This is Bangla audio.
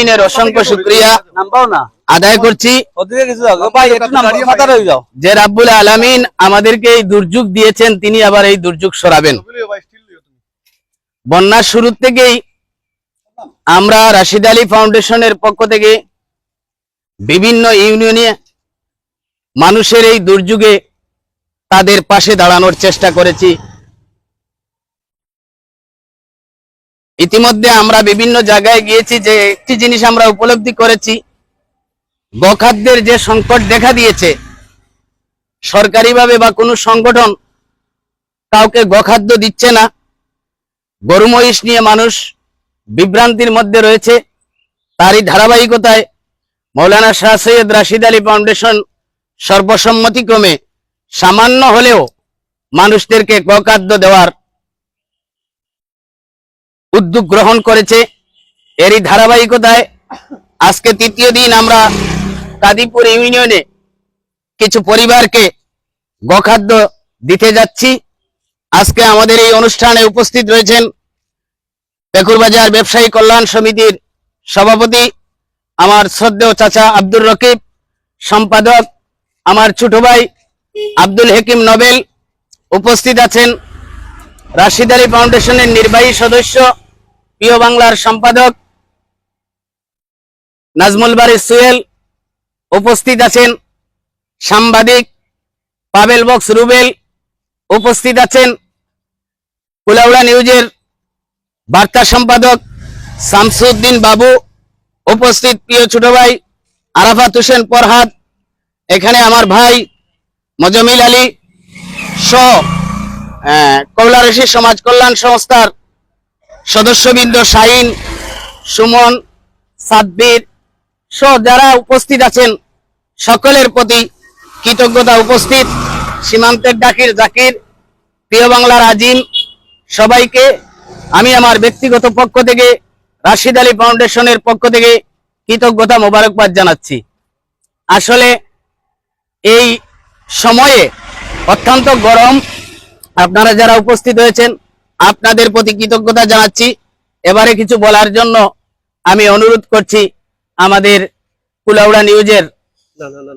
আলমিনের অসংখ্য শুক্রিয়া। আদায় করছি। যে রাব্বুল আলামিন আমাদেরকে এই দুর্যোগ দিয়েছেন, তিনি আবার এই দুর্যোগ সরাবেন। বন্যার শুরু থেকেই আমরা রাশিদ আলী ফাউন্ডেশনের পক্ষ থেকে বিভিন্ন ইউনিয়নে মানুষের এই দুর্যোগে তাদের পাশে দাঁড়ানোর চেষ্টা করেছি। ইতিমধ্যে আমরা বিভিন্ন জায়গায় গিয়েছি যে একটি জিনিস আমরা উপলব্ধি করেছি। গখাদ্যের যে সংকট দেখা দিয়েছে, সরকারিভাবে বা কোনো সংগঠন কাউকে গখাদ্য দিচ্ছে না। গরু মহিষ নিয়ে মানুষ বিভ্রান্তির মধ্যে রয়েছে। তারই ধারাবাহিকতায় মৌলানা শাহ সৈয়দ রাশিদ আলী ফাউন্ডেশন সর্বসম্মতিক্রমে সামান্য হলেও মানুষদেরকে গখাদ্য দেওয়ার উদ্যোগ গ্রহণ করেছে। এরই ধারাবাহিকতায় আজকে তৃতীয় দিন আমরা কাদিপুর ইউনিয়নে কিছু পরিবারকে গখাদ্য দিতে যাচ্ছি। আজকে আমাদের এই অনুষ্ঠানে উপস্থিত রয়েছেন পেকুরবাজার ব্যবসায়ী কল্যাণ সমিতির সভাপতি আমার শ্রদ্ধেয় চাচা আব্দুর রকিব, সম্পাদক আমার ছোট ভাই আব্দুল হেকিম নোবেল, উপস্থিত আছেন রাশিদ আলী ফাউন্ডেশনের নির্বাহী সদস্য প্রিয় বাংলার সম্পাদক নাজমুল বারি সুয়েল উপস্থিত আছেন সাংবাদিক পাবেল বক্স রুবেল উপস্থিত আছেন কুলাউড়া নিউজের বার্তা সম্পাদক শামসুদ্দিন বাবু উপস্থিত প্রিয় ছোট ভাই আরাফাত হোসেন পরহাদ এখানে আমার ভাই মজমিল আলী সহ কৌলারসী সমাজ কল্যাণ সংস্থার সদস্যবৃন্দ শাহিন, সুমন, সাব্বির সহ যারা উপস্থিত আছেন, সকলের প্রতি কৃতজ্ঞতা উপস্থিত। সীমান্তের ডাকির জাকির, প্রিয় বাংলার আজিম সবাইকে, আমি আমার ব্যক্তিগত পক্ষ থেকে, রাশিদ আলী ফাউন্ডেশনের পক্ষ থেকে কৃতজ্ঞতা মোবারকবাদ জানাচ্ছি। আসলে এই সময়ে অত্যন্ত গরম। আপনারা যারা উপস্থিত হয়েছেন আপনাদের প্রতি কৃতজ্ঞতা জানাচ্ছি। এবারে কিছু বলার জন্য আমি অনুরোধ করছি আমাদের কুলাউড়া নিউজের না না না